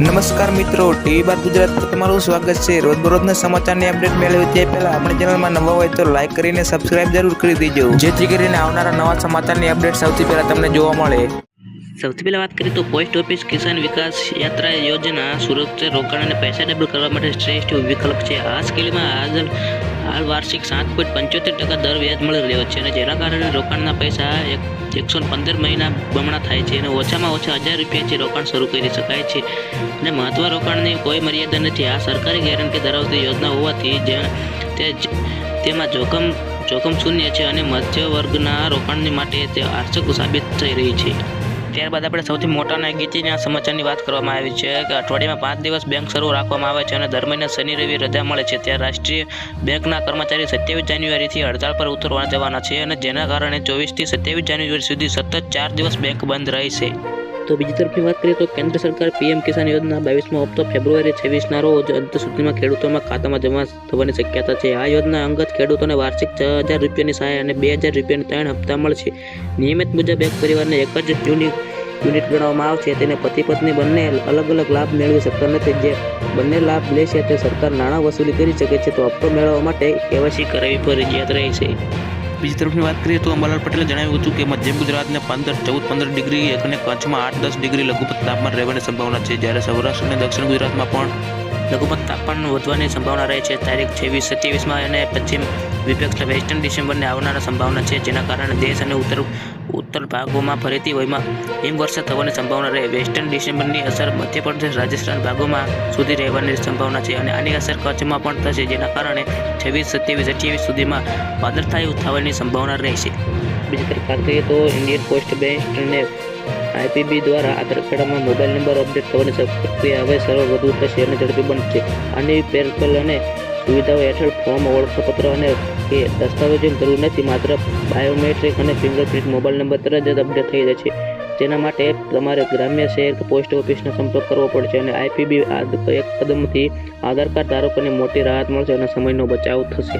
નમસ્કાર મિત્રો ટીવી બાર ગુજરાત પર તમારું સ્વાગત છે. રોજબરોજના સમાચારની અપડેટ મેળવી તે પહેલા આપણી ચેનલમાં નવા હોય તો લાઈક કરીને સબસ્ક્રાઇબ જરૂર કરી દેજો. જેથી કરીને આવનારા નવા સમાચારની અપડેટ સૌથી પહેલા તમને જોવા મળે. સૌથી પહેલાં વાત કરીએ તો પોસ્ટ ઓફિસ કિસાન વિકાસ યાત્રા યોજના સુરક્ષિત રોકાણ અને પૈસા ડબલ કરવા માટે શ્રેષ્ઠ વિકલ્પ છે. આ સ્કીલમાં હાલ હાલ વાર્ષિક સાત પોઈન્ટ પંચોતેર ટકા દર વ્યાજ મળી રહ્યો છે અને જેના કારણે રોકાણના પૈસા એક એકસો પંદર મહિના બમણા થાય છે અને ઓછામાં ઓછા હજાર રૂપિયાથી રોકાણ શરૂ કરી શકાય છે. અને મહત્વ રોકાણની કોઈ મર્યાદા નથી. આ સરકારી ગેરંટી ધરાવતી યોજના હોવાથી જે તેમાં જોખમ જોખમ શૂન્ય છે અને મધ્ય વર્ગના રોકાણની માટે તે આર્થક સાબિત થઈ રહી છે. ત્યારબાદ આપણે સૌથી મોટા અને અગત્યના સમાચારની વાત કરવામાં આવી છે કે અઠવાડિયામાં પાંચ દિવસ બેંક શરૂ રાખવામાં આવે છે અને દર મહિને શનિ, રવિ રજા મળે છે. ત્યારે રાષ્ટ્રીય બેંકના કર્મચારી સત્યાવીસ જાન્યુઆરીથી હડતાળ પર ઉતરવા જવાના છે અને જેના કારણે ચોવીસથી સત્યાવીસ જાન્યુઆરી સુધી સતત ચાર દિવસ બેંક બંધ રહેશે. તો બીજી તરફની વાત કરીએ તો કેન્દ્ર સરકાર પીએમ કિસાન યોજના બાવીસમો હપ્તો ફેબ્રુઆરી છવ્વીસના રોજ અંત સુધીમાં ખેડૂતોમાં ખાતામાં જમા થવાની શક્યતા છે. આ યોજના અંગત ખેડૂતોને વાર્ષિક છ હજાર રૂપિયાની સહાય અને બે હજાર રૂપિયાની ત્રણ હપ્તા મળશે. નિયમિત મુજબ એક પરિવારને એક જ યુનિટ યુનિટ ગણવામાં આવશે. તેને પતિ પત્ની બંને અલગ અલગ લાભ મેળવી શકતા નથી. જે બંને લાભ લેશે તે સરકાર નાણાં વસૂલી કરી શકે છે. તો હપ્તો મેળવવા માટે કેવાયસી કરાવવી ફરજિયાત રહેશે. બીજી તરફની વાત કરીએ તો અંબાલાલ પટેલે જણાવ્યું હતું કે મધ્ય ગુજરાતને પંદર, ચૌદ, પંદર ડિગ્રી અને કચ્છમાં આઠ, દસ ડિગ્રી લઘુત્તમ તાપમાન રહેવાની સંભાવના છે. જ્યારે સૌરાષ્ટ્ર અને દક્ષિણ ગુજરાતમાં પણ લઘુત્તમ તાપમાન વધવાની સંભાવના રહે છે. તારીખ છવ્વીસ સત્યાવીસમાં અને પશ્ચિમ વિપક્ષ વેસ્ટર્ન ડિસેમ્બરને આવનારા સંભાવના છે, જેના કારણે દેશ અને ઉત્તર ઉત્તર ભાગોમાં ફરીથી વયમાં હિમવર્ષા થવાની સંભાવના રહે. વેસ્ટર્ન ડિસેમ્બરની અસર મધ્યપ્રદેશ, રાજસ્થાન ભાગોમાં સુધી રહેવાની સંભાવના છે અને આની અસર કચ્છમાં પણ થશે, જેના કારણે છવ્વીસ, સત્યાવીસ, અઠ્યાવીસ સુધીમાં વાદળછાયું થવાની સંભાવના રહેશે બીજી તરફ વાત કરીએ તો ઇન્ડિયન પોસ્ટ બેંક અને આઈપીબી દ્વારા આધાર કાર્ડમાં મોબાઈલ નંબર અપડેટ થવાની પ્રક્રિયા હવે સરળ વધુ થશે અને ઝડપી બનશે. આની પેરકલ અને સુવિધાઓ હેઠળ ફોર્મ, ઓળખપત્ર અને કે દસ્તાવેજોની જરૂર નથી, માત્ર બાયોમેટ્રિક અને ફિંગરપ્રિન્ટ મોબાઈલ નંબર તરત જ અપડેટ થઈ જાય છે. તેના માટે તમારે ગ્રામ્ય, શહેર કે પોસ્ટ ઓફિસનો સંપર્ક કરવો પડશે અને આઈપીબી એક કદમથી આધાર કાર્ડ ધારકોને મોટી રાહત મળશે અને સમયનો બચાવ થશે.